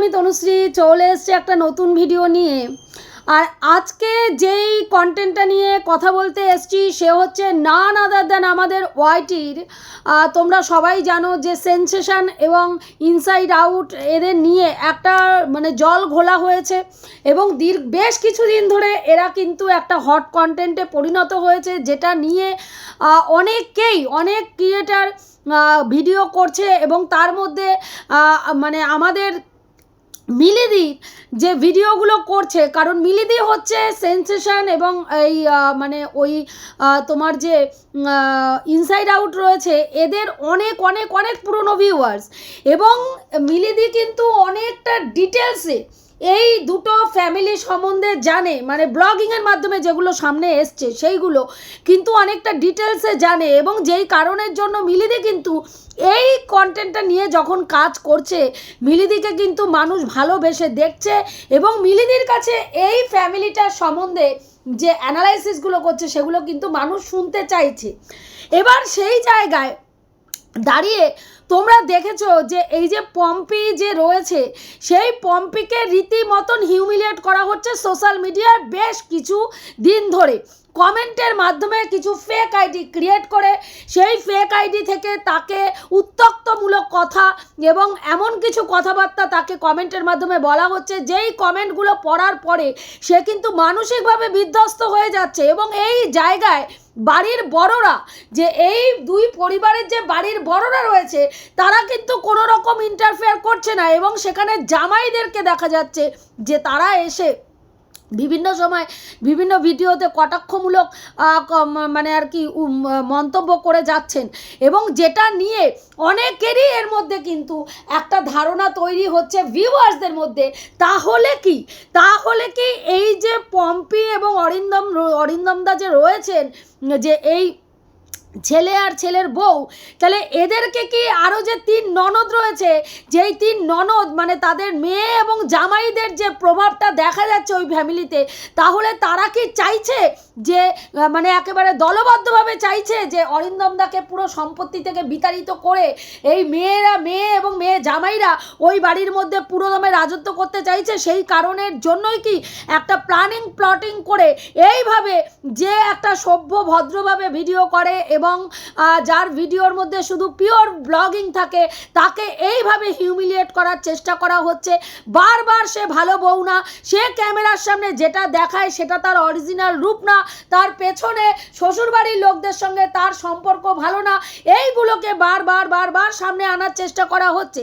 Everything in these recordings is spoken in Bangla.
আমি তনুশ্রী চলে এসেছি একটা নতুন ভিডিও নিয়ে। আর আজকে যেই কন্টেন্টটা নিয়ে কথা বলতে এসছি, সে হচ্ছে নান আদার দেন আমাদের ওয়াইটির তোমরা সবাই জানো যে সেন্সেশন এবং ইনসাইড আউট এদের নিয়ে একটা মানে জল ঘোলা হয়েছে এবং দীর্ঘ বেশ কিছুদিন ধরে এরা কিন্তু একটা হট কন্টেন্টে পরিণত হয়েছে, যেটা নিয়ে অনেকেই অনেক ক্রিয়েটার ভিডিও করছে এবং তার মধ্যে মানে আমাদের মিলিদির যে ভিডিওগুলো করছে, কারণ মিলিদি হচ্ছে সেন্সেশন এবং এই মানে ওই তোমার যে ইনসাইড আউট রয়েছে, এদের অনেক অনেক অনেক পুরনো ভিউয়ার্স এবং মিলিদি কিন্তু অনেকটা ডিটেলসে এই দুটো ফ্যামিলি সম্বন্ধে জানে মানে ব্লগিংয়ের মাধ্যমে যেগুলো সামনে এসছে, সেইগুলো কিন্তু অনেকটা ডিটেলসে জানে এবং যেই কারণের জন্য মিলিদি কিন্তু এই কন্টেন্টটা নিয়ে যখন কাজ করছে, মিলিদিকে কিন্তু মানুষ ভালোবেসে দেখছে এবং মিলিদির কাছে এই ফ্যামিলিটার সম্বন্ধে যে অ্যানালাইসিসগুলো করছে, সেগুলো কিন্তু মানুষ শুনতে চাইছে। এবার সেই জায়গায় দাঁড়িয়ে তোমরা দেখেছ যে এই যে পম্পি যে রয়েছে, সেই পম্পিকে রীতিমতন হিউমিলিয়েট করা হচ্ছে সোশ্যাল মিডিয়ায় বেশ কিছু দিন ধরে। কমেন্টের মাধ্যমে কিছু ফেক আইডি ক্রিয়েট করে, সেই ফেক আইডি থেকে তাকে উত্তক্তমূলক কথা এবং এমন কিছু কথাবার্তা তাকে কমেন্টের মাধ্যমে বলা হচ্ছে, যেই কমেন্টগুলো পড়ার পরে সে কিন্তু মানসিকভাবে বিধ্বস্ত হয়ে যাচ্ছে এবং এই জায়গায় বাড়ির বড়রা, যে এই দুই পরিবারের যে বাড়ির বড়রা রয়েছে, তারা কিন্তু কোনো রকম ইন্টারফেয়ার করছে না এবং সেখানে জামাইদেরকে দেখা যাচ্ছে যে তারা এসে বিভিন্ন সময় বিভিন্ন ভিডিওতে কটাক্ষমূলক মানে আর কি মন্তব্য করে যাচ্ছেন। এবং যেটা নিয়ে অনেকেরই এর মধ্যে কিন্তু একটা ধারণা তৈরি হচ্ছে ভিউয়ার্সদের মধ্যে, তাহলে কি? তাহলে কি এই যে পম্পি এবং অরিন্দম অরিন্দমদা যে রয়েছেন, যে এই ছেলে আর ছেলের বউ, তাহলে এদেরকে কি আরও যে তিন ননদ রয়েছে, যেই তিন ননদ মানে তাদের মেয়ে এবং জামাইদের যে প্রভাবটা দেখা যাচ্ছে ওই ফ্যামিলিতে তাহলে তারা কি চাইছে যে মানে একেবারে দলবদ্ধভাবে চাইছে যে অরিন্দমদাকে পুরো সম্পত্তি থেকে বিতাড়িত করে এই মেয়েরা, মেয়ে এবং মেয়ে জামাইরা ওই বাড়ির মধ্যে পুরোদমে রাজত্ব করতে চাইছে, সেই কারণের জন্যই কি একটা প্ল্যানিং, প্লটিং করে এইভাবে যে একটা সভ্য ভদ্রভাবে ভিডিও করে এবং যার ভিডিওর মধ্যে শুধু পিওর ব্লগিং থাকে, তাকে এইভাবে হিউমিলিয়েট করার চেষ্টা করা হচ্ছে। বারবার সে ভালো বউ না, সে ক্যামেরার সামনে যেটা দেখায় সেটা তার অরিজিনাল রূপ না তার পেছনে শ্বশুরবাড়ির লোকদের সঙ্গে তার সম্পর্ক ভালো না। এইগুলোকে বারবার বারবার সামনে আনার চেষ্টা করা হচ্ছে।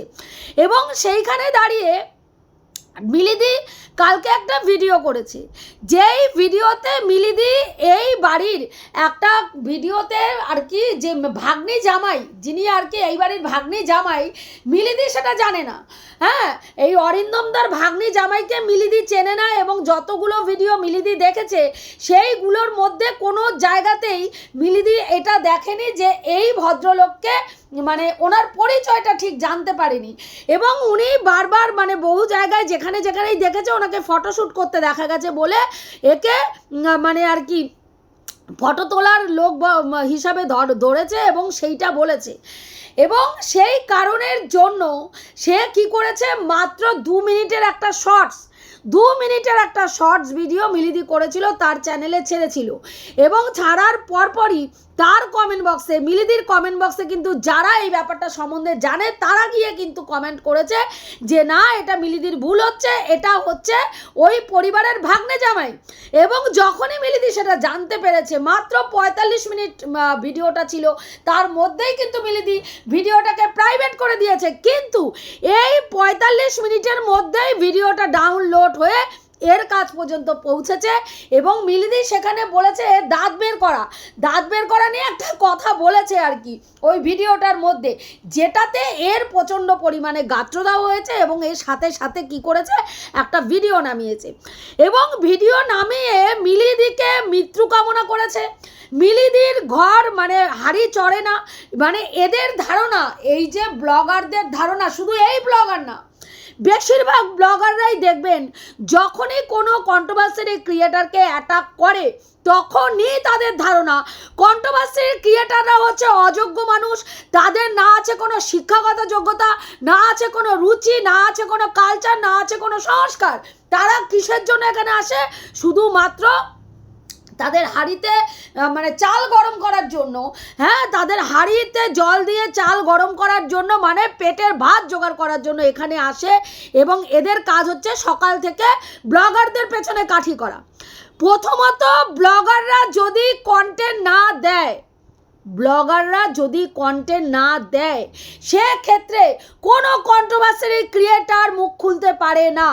এবং সেইখানে দাঁড়িয়ে মিলিদি কালকে একটা ভিডিও করেছে। যেই ভিডিওতে মিলিদি এই বাড়ির একটা ভিডিওতে আর কি যে ভাগ্নি জামাই, যিনি আর কি এই বাড়ির ভাগ্নি জামাই, মিলিদি সেটা জানে না। হ্যাঁ এই অরিন্দমদার ভাগ্নি জামাইকে মিলিদি চেনে না এবং যতগুলো ভিডিও মিলিদি দেখেছে, সেইগুলোর মধ্যে কোনো জায়গাতেই মিলিদি এটা দেখেনি যে এই ভদ্রলোককে মানে ওনার পরিচয়টা ঠিক জানতে পারেনি। এবং উনি বারবার মানে বহু জায়গায় যেখানে যেখানেই দেখেছে ওনাকে ফটোশ্যুট করতে দেখা গেছে বলে একে মানে আর কি ফটো তোলার লোক হিসাবে ধর, ধরেছে এবং সেইটা বলেছে। এবং সেই কারণের জন্য সে কি করেছে? মাত্র দু মিনিটের একটা শর্টস দু মিনিটের একটা শর্টস ভিডিও মিলিদি করেছিল, তার চ্যানেলে ছেড়েছিল। এবং ছাড়ার পরপরই তার কমেন্ট বক্সে মিলিদির কমেন্ট বক্সে কিন্তু যারা এই ব্যাপারটা সম্বন্ধে জানে, তারা গিয়ে কিন্তু কমেন্ট করেছে যে, না, এটা মিলিদির ভুল হচ্ছে, এটা হচ্ছে ওই পরিবারের ভাগ্নে জামাই এবং যখনই মিলিদি সেটা জানতে পেরেছে, মাত্র পঁয়তাল্লিশ মিনিট ভিডিওটা ছিল, তার মধ্যেই কিন্তু মিলিদি ভিডিওটাকে প্রাইভেট করে দিয়েছে। কিন্তু এই পঁয়তাল্লিশ মিনিটের মধ্যেই ভিডিওটা ডাউনলোড হয়ে এর কাজ পর্যন্ত পৌঁছেছে এবং মিলিদি সেখানে বলেছে, দাঁত বের করা। দাঁত বের করা নিয়ে একটা কথা বলেছে আর কি। ওই ভিডিওটার মধ্যে যেটাতে এর প্রচণ্ড পরিমাণে গাত্রদাহ হয়েছে এবং এর সাথে সাথে কি করেছে, একটা ভিডিও নামিয়েছে। এবং ভিডিও নামিয়ে মিলিদিকে মৃত্যু কামনা করেছে। মিলিদির ঘর মানে হাড়ি চড়ে না। মানে এদের ধারণা, এই যে ব্লগারদের ধারণা, শুধু এই ব্লগার না বেশিরভাগ ব্লগাররাই দেখবেন, যখনই কোনো কন্ট্রোভার্সির ক্রিয়েটারকে অ্যাটাক করে, তখনই তাদের ধারণা। কন্ট্রোভার্সির ক্রিয়েটাররা হচ্ছে অযোগ্য মানুষ, তাদের না আছে কোনো শিক্ষাগত যোগ্যতা, না আছে কোনো রুচি, না আছে কোনো কালচার না আছে কোনো সংস্কার। তারা কিসের জন্য এখানে আসে? শুধুমাত্র তাদের হাঁড়িতে মানে চাল গরম করার জন্য হ্যাঁ তাদের হাঁড়িতে জল দিয়ে চাল গরম করার জন্য মানে পেটের ভাত জোগাড় করার জন্য এখানে আসে এবং এদের কাজ হচ্ছে সকাল থেকে ব্লগারদের পেছনে কাঠি করা। প্রথমত, ব্লগাররা যদি কন্টেন্ট না দেয়, ব্লগাররা যদি কন্টেন্ট না দেয়, সেক্ষেত্রে কোনো কন্ট্রোভার্সারি ক্রিয়েটার মুখ খুলতে পারে না।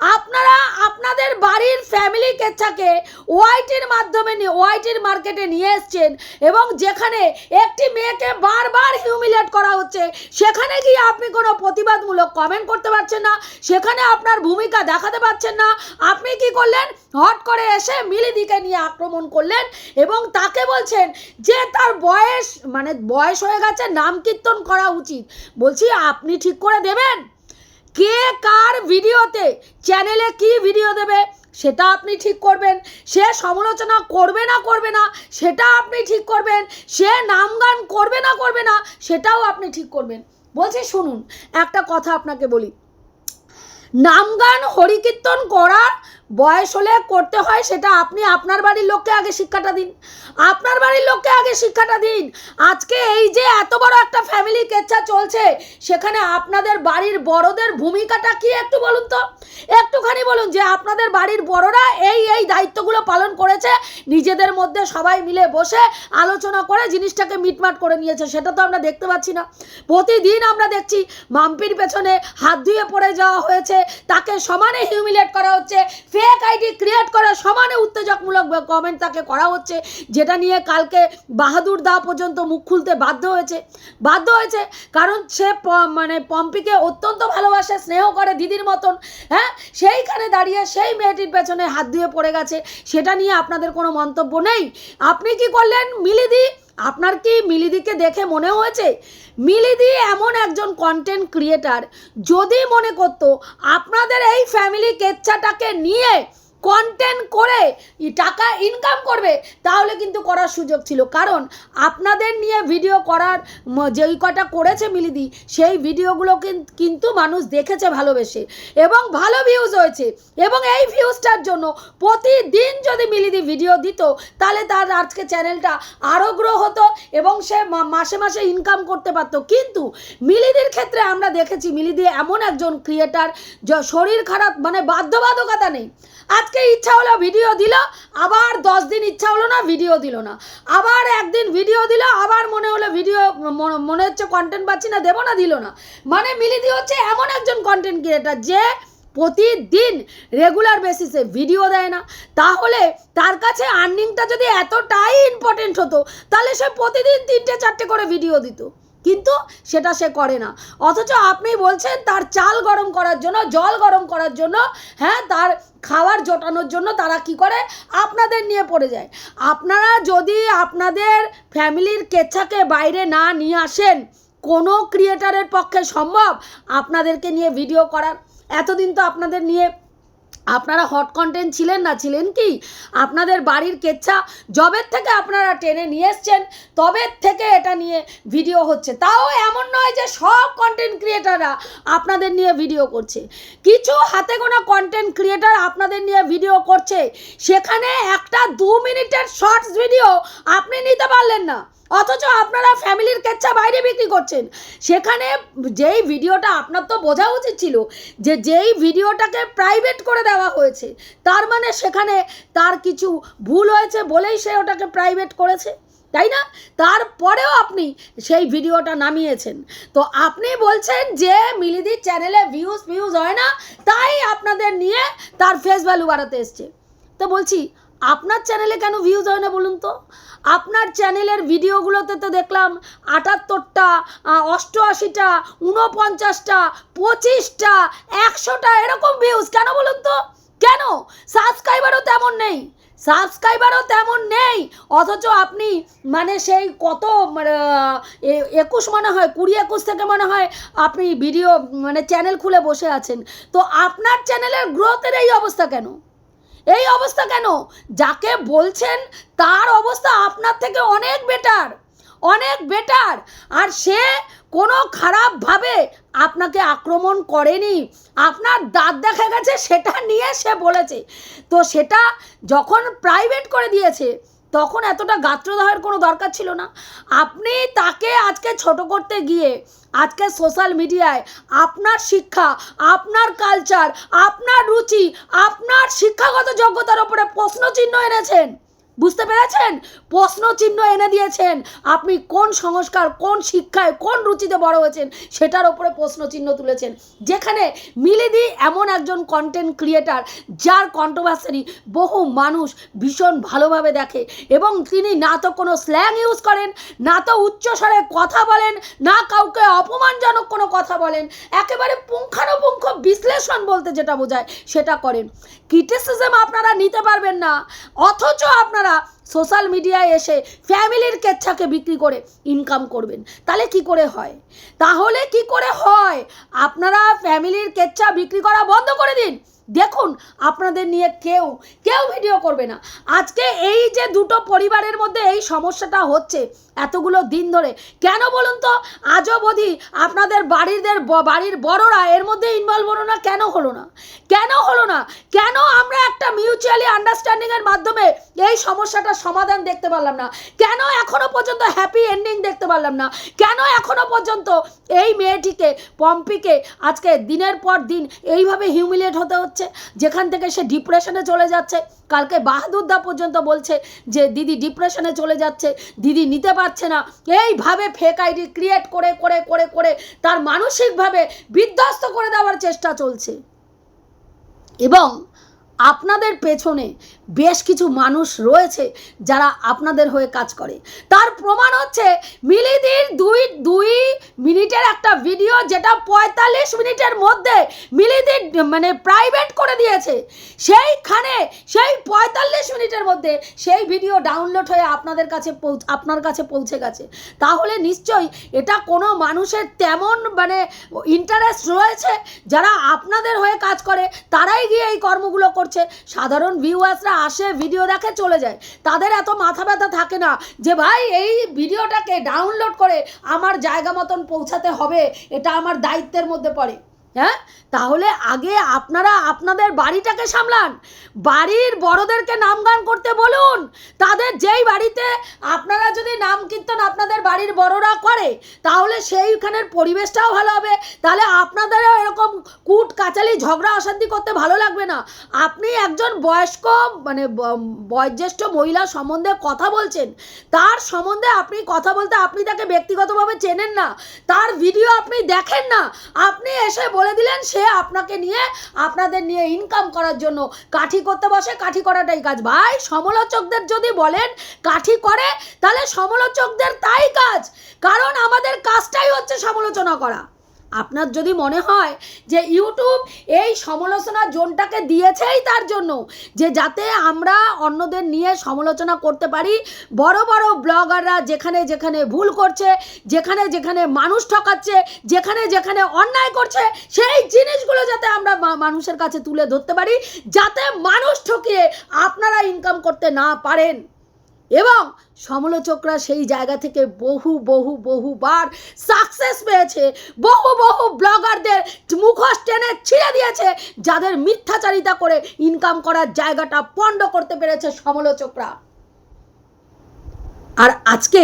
আপনারা আপনাদের বাড়ির ফ্যামিলি কেচ্ছাকে ওয়াইটির মাধ্যমে ওয়াইটির মার্কেটে নিয়ে এসছেন এবং যেখানে একটি মেয়েকে বারবার হিউমিলেট করা হচ্ছে, সেখানে গিয়ে আপনি কোনো প্রতিবাদমূলক কমেন্ট করতে পারছেন না, সেখানে আপনার ভূমিকা দেখাতে পারছেন না। আপনি কি করলেন? হট করে এসে মিলিদিকে নিয়ে আক্রমণ করলেন এবং তাকে বলছেন যে তার বয়স মানে বয়স হয়ে গেছে, নাম কীর্তন করা উচিত। বলছি, আপনি ঠিক করে দেবেন? কে কার ভিডিওতে চ্যানেলে কি ভিডিও দেবে, সেটা আপনি ঠিক করবেন। সে সমালোচনা করবে না করবে না, সেটা আপনি ঠিক করবেন। সে নাম গান করবে না করবে না, সেটাও আপনি ঠিক করবেন। বলছি, শুনুন, একটা কথা আপনাকে বলি। নাম গান হরিকীর্তন করার বয়স হলে করতে হয় সেটা আপনি আপনার বাড়ির লোককে আগে শিক্ষাটা দিন। আপনার বাড়ির লোককে আগে শিক্ষাটা দিন। আজকে এই যে এত বড় একটা ফ্যামিলি কেচ্ছা চলছে, সেখানে আপনাদের বাড়ির বড়দের ভূমিকাটা কি একটু বলুন তো? একটুখানি বলুন যে আপনাদের বাড়ির বড়রা এই এই দায়িত্বগুলো পালন করেছে, নিজেদের মধ্যে সবাই মিলে বসে আলোচনা করে জিনিসটাকে মিটমাট করে নিয়েছে, সেটা তো আমরা দেখতে পাচ্ছি না। প্রতিদিন আমরা দেখছি মাম্পির পেছনে হাত ধুয়ে পড়ে যাওয়া হয়েছে, তাকে সমানে হিউমিলেট করা হচ্ছে ফেক আইডি ক্রিয়েট করে সমানে উত্তেজকমূলক কমেন্ট তাকে করা হচ্ছে, যেটা নিয়ে কালকে বাহাদুর দা পর্যন্ত মুখ খুলতে বাধ্য হয়েছে। বাধ্য হয়েছে কারণ সে মানে পম্পিকে অত্যন্ত ভালোবাসে, স্নেহ করে দিদির মতন। হ্যাঁ সেইখানে দাঁড়িয়ে সেই মেয়েটির পেছনে হাত দিয়ে পড়ে গেছে। সেটা নিয়ে আপনাদের কোনো মন্তব্য নেই। আপনি কি করলেন? মিলিদি আপনার কি মিলিদিকে দেখে মনে হয়েছে? মিলিদি এমন একজন কন্টেন্ট ক্রিয়েটার যদি মনে করতো আপনাদের এই ফ্যামিলি কেচ্ছাটাকে নিয়ে কন্টেন্ট করে টাকা ইনকাম করবে, তাহলে কিন্তু করার সুযোগ ছিল। কারণ আপনাদের নিয়ে ভিডিও করার যেই কটা করেছে মিলিদি, সেই ভিডিওগুলো কিন্তু মানুষ দেখেছে ভালোবেসে। এবং ভালো ভিউজ হয়েছে। এবং এই ভিউজটার জন্য প্রতিদিন যদি মিলিদি ভিডিও দিত, তাহলে তার আজকে চ্যানেলটা আরও গ্রো হতো এবং সে মাসে মাসে ইনকাম করতে পারতো। কিন্তু মিলিদির ক্ষেত্রে আমরা দেখেছি, মিলিদি এমন একজন ক্রিয়েটার শরীর খারাপ মানে বাধ্যবাধকতা নেই। আজকে ইচ্ছা হলো ভিডিও দিল, আবার দশ দিন ইচ্ছা হলো না, ভিডিও দিল না। আবার একদিন ভিডিও দিল, আবার মনে হলো ভিডিও, মনে- হচ্ছে কন্টেন্ট পাচ্ছি না, দেবো না, দিল না। মানে মিলিদি হচ্ছে এমন একজন কন্টেন্ট ক্রিয়েটার যে প্রতিদিন রেগুলার বেসিসে ভিডিও দেয় না। তাহলে তার কাছে আর্নিংটা যদি এতটাই ইম্পর্টেন্ট হতো, তাহলে সে প্রতিদিন তিনটে, চারটে করে ভিডিও দিত। কিন্তু সেটা সে করে না। অথচ আপনি বলছেন তার চাল গরম করার জন্য, জল গরম করার জন্য হ্যাঁ তার খাবার জোটানোর জন্য তারা কি করে? আপনাদের নিয়ে পড়ে যায়। আপনারা যদি আপনাদের ফ্যামিলির কেচ্ছাকে বাইরে না নিয়ে আসেন, কোনো ক্রিয়েটারের পক্ষে সম্ভব আপনাদেরকে নিয়ে ভিডিও করার? এতদিন তো আপনাদের নিয়ে আপনারা হট কন্টেন্ট ছিলেন না ছিলেন কি? আপনাদের বাড়ির কেচ্ছা জবের থেকে আপনারা টেনে নিয়ে এসছেন, তবের থেকে এটা নিয়ে ভিডিও হচ্ছে। তাও এমন নয় যে সব কন্টেন্ট ক্রিয়েটাররা আপনাদের নিয়ে ভিডিও করছে। কিছু হাতে গোনা কন্টেন্ট ক্রিয়েটার আপনাদের নিয়ে ভিডিও করছে। সেখানে একটা দু মিনিটের শর্টস ভিডিও আপনি নিতে পারলেন না। অথচ আপনারা ফ্যামিলির কেচ্ছা বাইরে বিক্রি করছেন। সেখানে যেই ভিডিওটা আপনার তো বোঝা উচিত ছিল যে যেই ভিডিওটাকে প্রাইভেট করে দেওয়া হয়েছে, তার মানে সেখানে তার কিছু ভুল হয়েছে বলেই সে ওটাকে প্রাইভেট করেছে, তাই না? তারপরেও আপনি সেই ভিডিওটা নামিয়েছেন। তো আপনি বলছেন যে মিলিদির চ্যানেলে ভিউজ ভিউজ হয় না, তাই আপনাদের নিয়ে তার ফেস ভ্যালু বাড়াতে এসছে। তো বলছি আপনার চ্যানেলে কেন ভিউজ হয় না বলুন তো? আপনার চ্যানেলের ভিডিওগুলোতে তো দেখলাম আটাত্তরটা অষ্টআশিটা উনপঞ্চাশটা পঁচিশটা একশোটা এরকম ভিউজ কেন বলুন তো? কেন? সাবস্ক্রাইবারও তেমন নেই। সাবস্ক্রাইবারও তেমন নেই। অথচ আপনি মানে সেই কত মানে, একুশ মনে হয় কুড়ি একুশ থেকে মনে হয় আপনি ভিডিও মানে চ্যানেল খুলে বসে আছেন। তো আপনার চ্যানেলের গ্রোথের এই অবস্থা কেন? এই অবস্থা কেন? যাকে বলছেন তার অবস্থা আপনার থেকে অনেক বেটার অনেক বেটার আর সে কোনো খারাপভাবে আপনাকে আক্রমণ করেনি। আপনার দাঁত দেখা গেছে, সেটা নিয়ে সে বলেছে। তো সেটা যখন প্রাইভেট করে দিয়েছে তখন এতটা গাত্রদাহের কোনো দরকার ছিল না। আপনি তাকে আজকে ছোট করতে গিয়ে, আজকে সোশ্যাল মিডিয়ায় আপনার শিক্ষা, আপনার কালচার আপনার রুচি, আপনার শিক্ষাগত যোগ্যতার ওপরে প্রশ্নচিহ্ন এনেছেন। বুঝতে পেরেছেন? প্রশ্ন চিহ্ন এনে দিয়েছেন। আপনি কোন সংস্কার, কোন শিক্ষায়, কোন রুচিতে বড় হয়েছেন, সেটার ওপরে প্রশ্ন চিহ্ন তুলেছেন। যেখানে মিলিদি এমন একজন কন্টেন্ট ক্রিয়েটার যার কন্ট্রোভার্সারি বহু মানুষ ভীষণ ভালোভাবে দেখে এবং তিনি না তো কোনো স্ল্যাং ইউজ করেন, না তো উচ্চস্বরে কথা বলেন, না কাউকে অপমানজনক কোনো কথা বলেন, একেবারে পুঙ্খানুপুঙ্খ বিশ্লেষণ বলতে যেটা বোঝায় সেটা করেন। ক্রিটিসিজম আপনারা নিতে পারবেন না, অথচ আপনারা সোশ্যাল মিডিয়ায় এসে ফ্যামিলির কেচ্ছাকে বিক্রি করে ইনকাম করবেন। তাহলে কি করে হয়? তাহলে কি করে হয়? আপনারা ফ্যামিলির কেচ্ছা বিক্রি করা বন্ধ করে দিন। দেখুন আপনাদের নিয়ে কেউ কেউ ভিডিও করবে না। আজকে এই যে দুটো পরিবারের মধ্যে এই সমস্যাটা হচ্ছে এতগুলো দিন ধরে, কেন বলুন তো? আজও অবধি আপনাদের বাড়িদের বাড়ির বড়রা এর মধ্যে ইনভলভ হলো না? কেন হলো না? কেন হলো না? কেন আমরা একটা মিউচুয়ালি আন্ডারস্ট্যান্ডিংয়ের মাধ্যমে এই সমস্যাটার সমাধান দেখতে পারলাম না। কেন এখনও পর্যন্ত হ্যাপি এন্ডিং দেখতে পারলাম না? কেন এখনও পর্যন্ত এই মেয়েটিকে, পম্পিকে আজকে দিনের পর দিন এইভাবে হিউমিলিয়েট হতে হচ্ছে? যেখান থেকে সে ডিপ্রেশনে চলে যাচ্ছে। কালকে বাহাদুরদা পর্যন্ত বলছে যে, দিদি ডিপ্রেশনে চলে যাচ্ছে। দিদি নিতে পারছে না। এইভাবে ফেক আইডি ক্রিয়েট করে করে করে করে তার মানসিকভাবে বিধ্বস্ত করে দেওয়ার চেষ্টা চলছে। এবং আপনাদের পেছনে বেশ কিছু মানুষ রয়েছে যারা আপনাদের হয়ে কাজ করে। তার প্রমাণ হচ্ছে মিলিদির দুই দুই মিনিটের একটা ভিডিও যেটা পঁয়তাল্লিশ মিনিটের মধ্যে মিলিদির মানে প্রাইভেট করে দিয়েছে। সেইখানে, সেই পঁয়তাল্লিশ মিনিটের মধ্যে সেই ভিডিও ডাউনলোড হয়ে আপনাদের কাছে পৌঁছ, আপনার কাছে পৌঁছে গেছে। তাহলে নিশ্চয়ই এটা কোনো মানুষের তেমন মানে ইন্টারেস্ট রয়েছে যারা আপনাদের হয়ে কাজ করে, তারাই গিয়ে এই কর্মগুলো করছে। সাধারণ ভিউয়ার্সরা আসে ভিডিও দেখে চলে যায়। তাদের এত মাথা ব্যথা থাকে না যে, ভাই, এই ভিডিওটাকে ডাউনলোড করে আমার জায়গা মতন পৌঁছাতে হবে। এটা আমার দায়িত্বের মধ্যে পড়ে। হ্যাঁ? তাহলে আগে আপনারা আপনাদের বাড়িটাকে সামলান। বাড়ির বড়দেরকে নামগান করতে বলুন। তাদের যেই বাড়িতে আপনারা যদি নাম কীর্তন আপনাদের বাড়ির বড়রা করে, তাহলে সেইখানের পরিবেশটাও ভালো হবে। তাহলে আপনাদেরও এরকম কুট কাচালি ঝগড়া অশান্তি করতে ভালো লাগবে না। আপনি একজন বয়স্ক মানে বয়োজ্যেষ্ঠ মহিলা সম্বন্ধে কথা বলছেন, তার সম্বন্ধে আপনি কথা বলতে আপনি তাকে ব্যক্তিগতভাবে চেনেন না, তার ভিডিও আপনি দেখেন না, আপনি এসে বলে দিলেন সে আপনাকে নিয়ে, আপনাদের নিয়ে ইনকাম করার জন্য কাঠি করতে বসে, কাঠি করাটাই কাজ। ভাই, সমালোচকদের যদি বলেন কাঠি করে, তাহলে সমালোচকদের তাই কাজ, কারণ আমাদের কাজটাই হচ্ছে সমালোচনা করা। আপনার যদি মনে হয় যে ইউটিউব এই সমালোচনা জোনটাকে দিয়েছেই তার জন্য, যে যাতে আমরা অন্যদের নিয়ে সমালোচনা করতে পারি, বড় বড় ব্লগাররা যেখানে যেখানে ভুল করছে, যেখানে যেখানে মানুষ ঠকাচ্ছে, যেখানে যেখানে অন্যায় করছে, সেই জিনিসগুলো যাতে আমরা মানুষের কাছে তুলে ধরতে পারি, যাতে মানুষ ঠকিয়ে আপনারা ইনকাম করতে না পারেন। এবং সমালোচকরা সেই জায়গা থেকে বহু বহু, বহুবার সাকসেস পেয়েছে। বহু বহু ব্লগারদের মুখোশ টেনে ছিঁড়ে দিয়েছে, যাদের মিথ্যাচারিতা করে ইনকাম করার জায়গাটা পণ্ড করতে পেরেছে সমালোচকরা। আর আজকে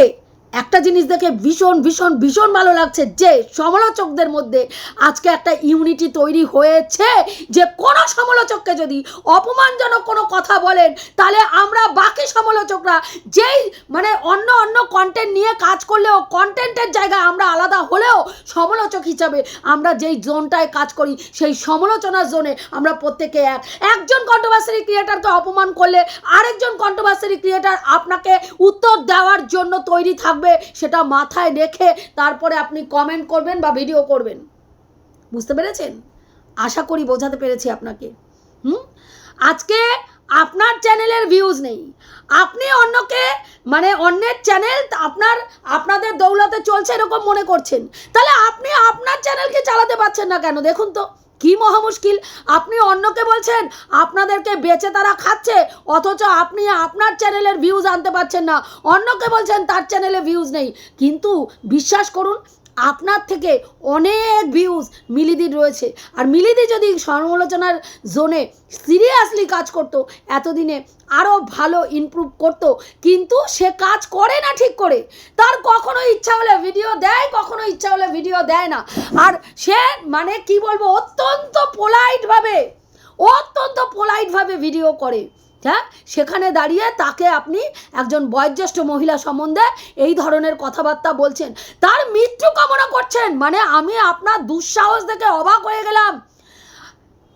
একটা জিনিস দেখে ভীষণ ভীষণ ভীষণ ভালো লাগছে যে সমালোচকদের মধ্যে আজকে একটা ইউনিটি তৈরি হয়েছে যে কোনো সমালোচককে যদি অপমানজনক কোনো কথা বলেন, তাহলে আমরা বাকি সমালোচকরা যেই মানে অন্য অন্য কন্টেন্ট নিয়ে কাজ করলেও কন্টেন্টের জায়গায় আমরা আলাদা হলেও সমালোচক হিসাবে আমরা যেই জোনটায় কাজ করি, সেই সমালোচনার জোনে আমরা প্রত্যেকে এক। একজন কন্ট্রোভার্সারি ক্রিয়েটারকে অপমান করলে আরেকজন কন্ট্রোভার্সারি ক্রিয়েটার আপনাকে উত্তর দেওয়ার জন্য তৈরি থাকবে সেটা মাথায় রেখে তারপরে আপনি কমেন্ট করবেন বা ভিডিও করবেন। বুঝতে পেরেছেন? আশা করি বোঝাতে পেরেছি আপনাকে। হুম? আজকে আপনার চ্যানেলের ভিউজ নেই। আপনি অন্যকে মানে অন্যের চ্যানেল আপনার, আপনাদের দৌলতে চলছে এরকম মনে করছেন। তাহলে আপনি আপনার চ্যানেলকে চালাতে পারছেন না কেন? দেখুন তো। কি মহা মুশকিল আপনি অন্যকে বলছেন, আপনাদেরকে বেচে তারা খাচ্ছে, অথচ আপনি আপনার চ্যানেলের ভিউজ আনতে পারছেন না। অন্যকে বলছেন, তার চ্যানেলে ভিউজ নেই। কিন্তু বিশ্বাস করুন আপনার থেকে অনেক ভিউজ মিলিদির রয়েছে। আর মিলিদি যদি সমালোচনার জোনে সিরিয়াসলি কাজ করতো, এতদিনে আরও ভালো ইমপ্রুভ করতো, কিন্তু সে কাজ করে না ঠিক করে। তার কখনো ইচ্ছা হলে ভিডিও দেয়, কখনো ইচ্ছা হলে ভিডিও দেয় না। আর সে মানে কি বলব, অত্যন্ত পোলাইটভাবে অত্যন্ত পোলাইটভাবে ভিডিও করে। হ্যাঁ সেখানে দাঁড়িয়ে তাকে আপনি একজন বয়োজ্যেষ্ঠ মহিলা সম্বন্ধে এই ধরনের কথাবার্তা বলছেন। তার মৃত্যু কামনা করছেন মানে আমি আপনার দুঃসাহস দেখে অবাক হয়ে গেলাম।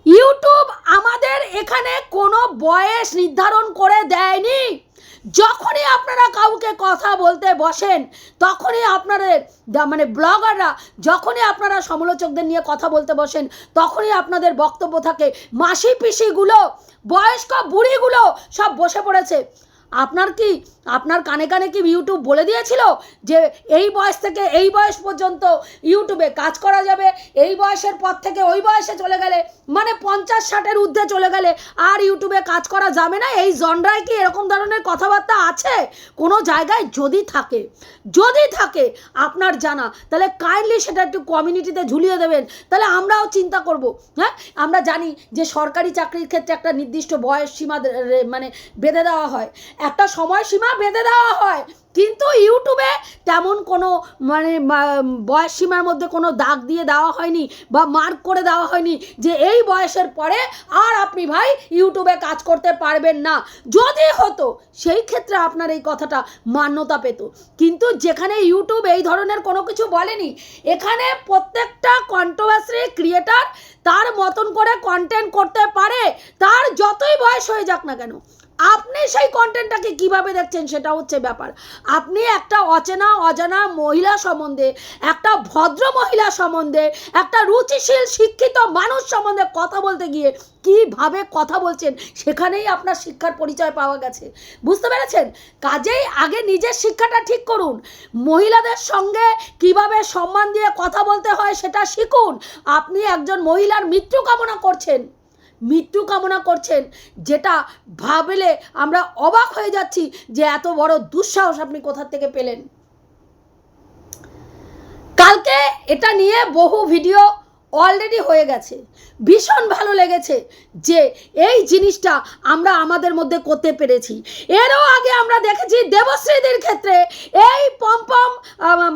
ইউটিউব আমাদের এখানে কোনো বয়স নির্ধারণ করে দেয়নি। যখনই আপনারা কাউকে কথা বলতে বসেন, তখনই আপনাদের মানে ব্লগাররা যখনই আপনারা সমালোচকদের নিয়ে কথা বলতে বসেন, তখনই আপনাদের বক্তব্য থাকে মাসি পিসিগুলো বয়স্ক বুড়িগুলো সব বসে পড়েছে। আপনার কি আপনার কানে কানে কি ইউটিউব বলে দিয়েছিল যে এই বয়স থেকে এই বয়স পর্যন্ত ইউটিউবে কাজ করা যাবে, এই বয়সের পর থেকে ওই বয়সে চলে গেলে মানে পঞ্চাশ ষাটের ঊর্ধ্বে চলে গেলে আর ইউটিউবে কাজ করা যাবে না? এই জনরায় কি এরকম ধরনের কথাবার্তা আছে? কোনো জায়গায় যদি থাকে যদি থাকে আপনার জানা, তাহলে কাইন্ডলি সেটা একটু কমিউনিটিতে ঝুলিয়ে দেবেন। তাহলে আমরাও চিন্তা করব হ্যাঁ? আমরা জানি যে সরকারি চাকরির ক্ষেত্রে একটা নির্দিষ্ট বয়স সীমা মানে বেঁধে দেওয়া হয়। একটা সময়সীমা বেঁধে দেওয়া হয়। কিন্তু ইউটিউবে তেমন কোনো মানে বয়স সীমার মধ্যে কোনো দাগ দিয়ে দেওয়া হয়নি বা মার্ক করে দেওয়া হয়নি যে এই বয়সের পরে আর আপনি ভাই ইউটিউবে কাজ করতে পারবেন না। যদি হতো, সেই ক্ষেত্রে আপনার এই কথাটা মান্যতা পেত। কিন্তু যেখানে ইউটিউব এই ধরনের কোনো কিছু বলেনি, এখানে প্রত্যেকটা কন্ট্রোভার্সি ক্রিয়েটার তার মতন করে কন্টেন্ট করতে পারে, তার যতই বয়স হয়ে যাক না কেন। আপনি সেই কন্টেন্টটাকে কীভাবে দেখছেন সেটা হচ্ছে ব্যাপার। আপনি একটা অচেনা, অজানা মহিলা সম্বন্ধে, একটা ভদ্র মহিলা সম্বন্ধে, একটা রুচিশীল, শিক্ষিত মানুষ সম্বন্ধে কথা বলতে গিয়ে কীভাবে কথা বলছেন, সেখানেই আপনার শিক্ষার পরিচয় পাওয়া গেছে। বুঝতে পেরেছেন? কাজেই আগে নিজের শিক্ষাটা ঠিক করুন। মহিলাদের সঙ্গে কীভাবে সম্মান দিয়ে কথা বলতে হয় সেটা শিখুন। আপনি একজন মহিলার মৃত্যু কামনা করছেন। মৃত্যু কামনা করছেন, যেটা ভাবলে আমরা অবাক হয়ে যাচ্ছি যে এত বড় দুঃসাহস আপনি কোথা থেকে পেলেন। কালকে এটা নিয়ে বহু ভিডিও অলরেডি হয়ে গেছে। ভীষণ ভালো লেগেছে যে এই জিনিসটা আমরা আমাদের মধ্যে করতে পেরেছি। এরও আগে আমরা দেখেছি দেবশ্রীদের ক্ষেত্রে এই পম্পম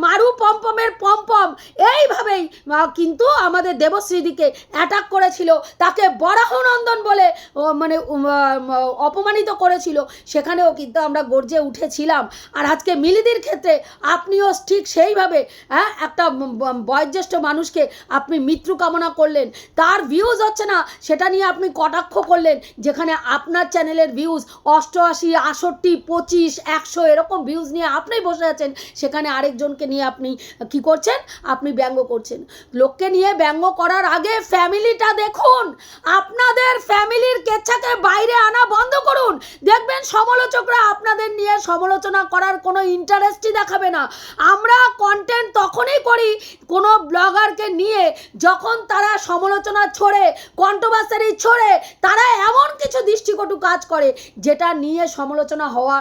মারু পম্পমের পম্পম এইভাবেই কিন্তু আমাদের দেবশ্রীদিকে অ্যাটাক করেছিল। তাকে বরাহনন্দন বলে মানে অপমানিত করেছিল। সেখানেও কিন্তু আমরা গর্জে উঠেছিলাম। আর আজকে মিলিদির ক্ষেত্রে আপনিও ঠিক সেইভাবে হ্যাঁ একটা বয়োজ্যেষ্ঠ মানুষকে আপনি মৃত্যু কামনা করলেন। তার ভিউজ হচ্ছে না, সেটা নিয়ে আপনি কটাক্ষ করলেন, যেখানে আপনার চ্যানেলের ভিউজ অষ্টআশি আষট্টি পঁচিশ, একশো এরকম ভিউজ নিয়ে আপনি বসে আছেন, সেখানে আরেকজনকে নিয়ে আপনি কি করছেন? আপনি ব্যঙ্গ করছেন। লোককে নিয়ে ব্যঙ্গ করার আগে ফ্যামিলিটা দেখুন, আপনাদের ফ্যামিলির কেচ্ছাকে বাইরে আনা বন্ধ করুন। দেখবেন সমালোচকরা আপনাদের নিয়ে সমালোচনা করার কোনো ইন্টারেস্টই দেখাবে না। আমরা কন্টেন্ট তখনই করি, কোনো ব্লগারকে নিয়ে যখন তারা সমালোচনা ছড়ে কন্ট্রোভার্সারি ছড়ে, তারা এমন কিছু দৃষ্টিকটু কাজ করে, যেটা নিয়ে সমালোচনা হওয়া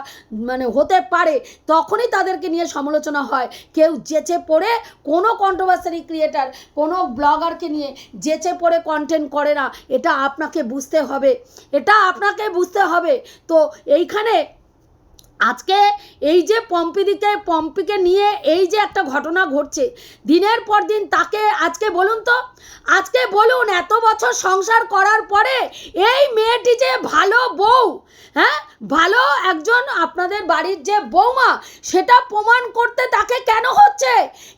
মানে হতে পারে, তখনই তাদেরকে নিয়ে সমালোচনা হয়। কেউ যেচে পড়ে কোনো কন্ট্রোভার্সারি ক্রিয়েটার কোনো ব্লগারকে নিয়ে যেচে পড়ে কন্টেন্ট করে না, এটা আপনাকে বুঝতে হবে। এটা আপনাকে বুঝতে হবে। তো এইখানে আজকে এই যে পম্পিদিকে পম্পিকে নিয়ে এই যে একটা ঘটনা ঘটছে, দিনের পর দিন তাকে আজকে বলুন তো, আজকে বলুন এত বছর সংসার করার পরে এই মেয়েটি যে ভালো বউ হ্যাঁ? ভালো একজন আপনাদের বাড়ির যে বৌমা, সেটা প্রমাণ করতে তাকে কেন হচ্ছে?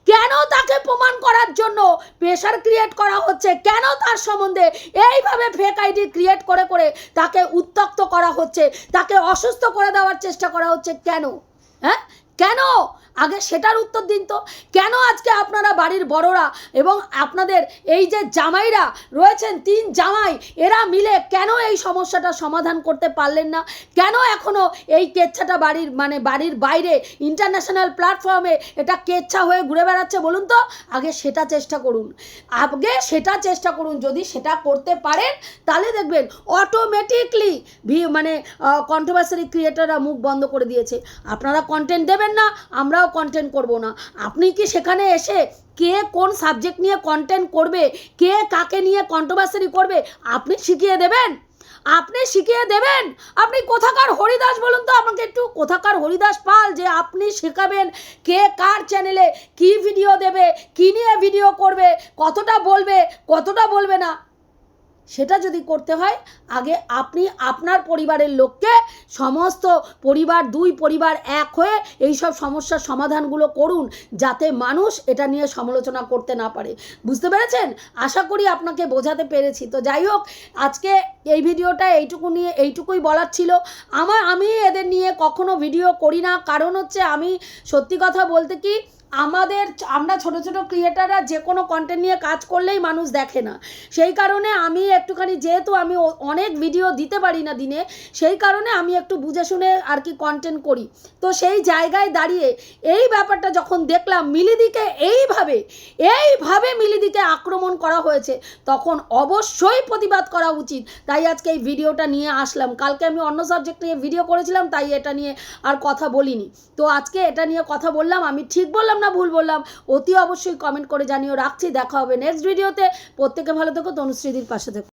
কেন তাকে প্রমাণ করার জন্য প্রেশার ক্রিয়েট করা হচ্ছে? কেন তার সম্বন্ধে এইভাবে ফেক আইডি ক্রিয়েট করে করে তাকে উত্তক্ত করা হচ্ছে? তাকে অসুস্থ করে দেওয়ার চেষ্টা করা হচ্ছে কেন? আগে সেটার উত্তর দিন তো। কেন আজকে আপনারা বাড়ির বড়রা এবং আপনাদের এই যে জামাইরা রয়েছেন, তিন জামাই, এরা মিলে কেন এই সমস্যাটা সমাধান করতে পারলেন না? কেন এখনও এই কেচ্ছাটা বাড়ির মানে বাড়ির বাইরে ইন্টারন্যাশনাল প্ল্যাটফর্মে এটা কেচ্ছা হয়ে ঘুরে বেড়াচ্ছে বলুন তো? আগে সেটা চেষ্টা করুন। আগে সেটা চেষ্টা করুন। যদি সেটা করতে পারেন, তাহলে দেখবেন অটোমেটিকলি ভি মানে কন্ট্রোভার্সারি ক্রিয়েটাররা মুখ বন্ধ করে দিয়েছে। আপনারা কন্টেন্ট দেবেন না, আমরাও কন্টেন্ট করব না। আপনি কি সেখানে এসে কে কোন সাবজেক্ট নিয়ে কন্টেন্ট করবে, কে কাকে নিয়ে কন্ট্রোভার্সারি করবে, আপনি শিখিয়ে দেবেন? আপনি শিখিয়ে দেবেন? আপনি কোথাকার হরিদাস বলুন তো, আমাকে একটু কোথাকার হরিদাস পাল, যে আপনি শেখাবেন কে কার চ্যানেলে কি ভিডিও দেবে, কি নিয়ে ভিডিও করবে, কতটা বলবে কতটা বলবে না। সেটা যদি করতে হয়, আগে আপনি আপনার পরিবারের লোককে সমস্ত পরিবার, দুই পরিবার এক হয়ে এই সব সমস্যার সমাধানগুলো করুন, যাতে মানুষ এটা নিয়ে সমালোচনা করতে না পারে। বুঝতে পেরেছেন? আশা করি আপনাকে বোঝাতে পেরেছি। তো যাই হোক, আজকে এই ভিডিওটা এইটুকু নিয়ে, এইটুকুই বলার ছিল। আমার, আমি এদের নিয়ে কখনো ভিডিও করি না। কারণ হচ্ছে আমি সত্যি কথা বলতে কি আমাদের আমরা ছোট ছোট ক্রিয়েটাররা যে কোনো কন্টেন্ট নিয়ে কাজ করলেই মানুষ দেখে না। সেই কারণে আমি একটুখানি যেহেতু আমি অনেক ভিডিও দিতে পারি না দিনে, সেই কারণে আমি একটু বুঝে শুনে আর কি কন্টেন্ট করি। তো সেই জায়গায় দাঁড়িয়ে এই ব্যাপারটা যখন দেখলাম, মিলিদিকে এইভাবে এইভাবে মিলিদিকে আক্রমণ করা হয়েছে, তখন অবশ্যই প্রতিবাদ করা উচিত। তাই আজকে এই ভিডিওটা নিয়ে আসলাম। কালকে আমি অন্য সাবজেক্ট নিয়ে ভিডিও করেছিলাম, তাই এটা নিয়ে আর কথা বলিনি। তো আজকে এটা নিয়ে কথা বললাম, আমি ঠিক বললাম না ভুল বললাম, অতি অবশ্যই কমেন্ট করে জানিও। রাখছি, দেখা হবে নেক্সট ভিডিওতে প্রত্যেকে ভালো থেকো, তনুশ্রীদির পাশে থেকো।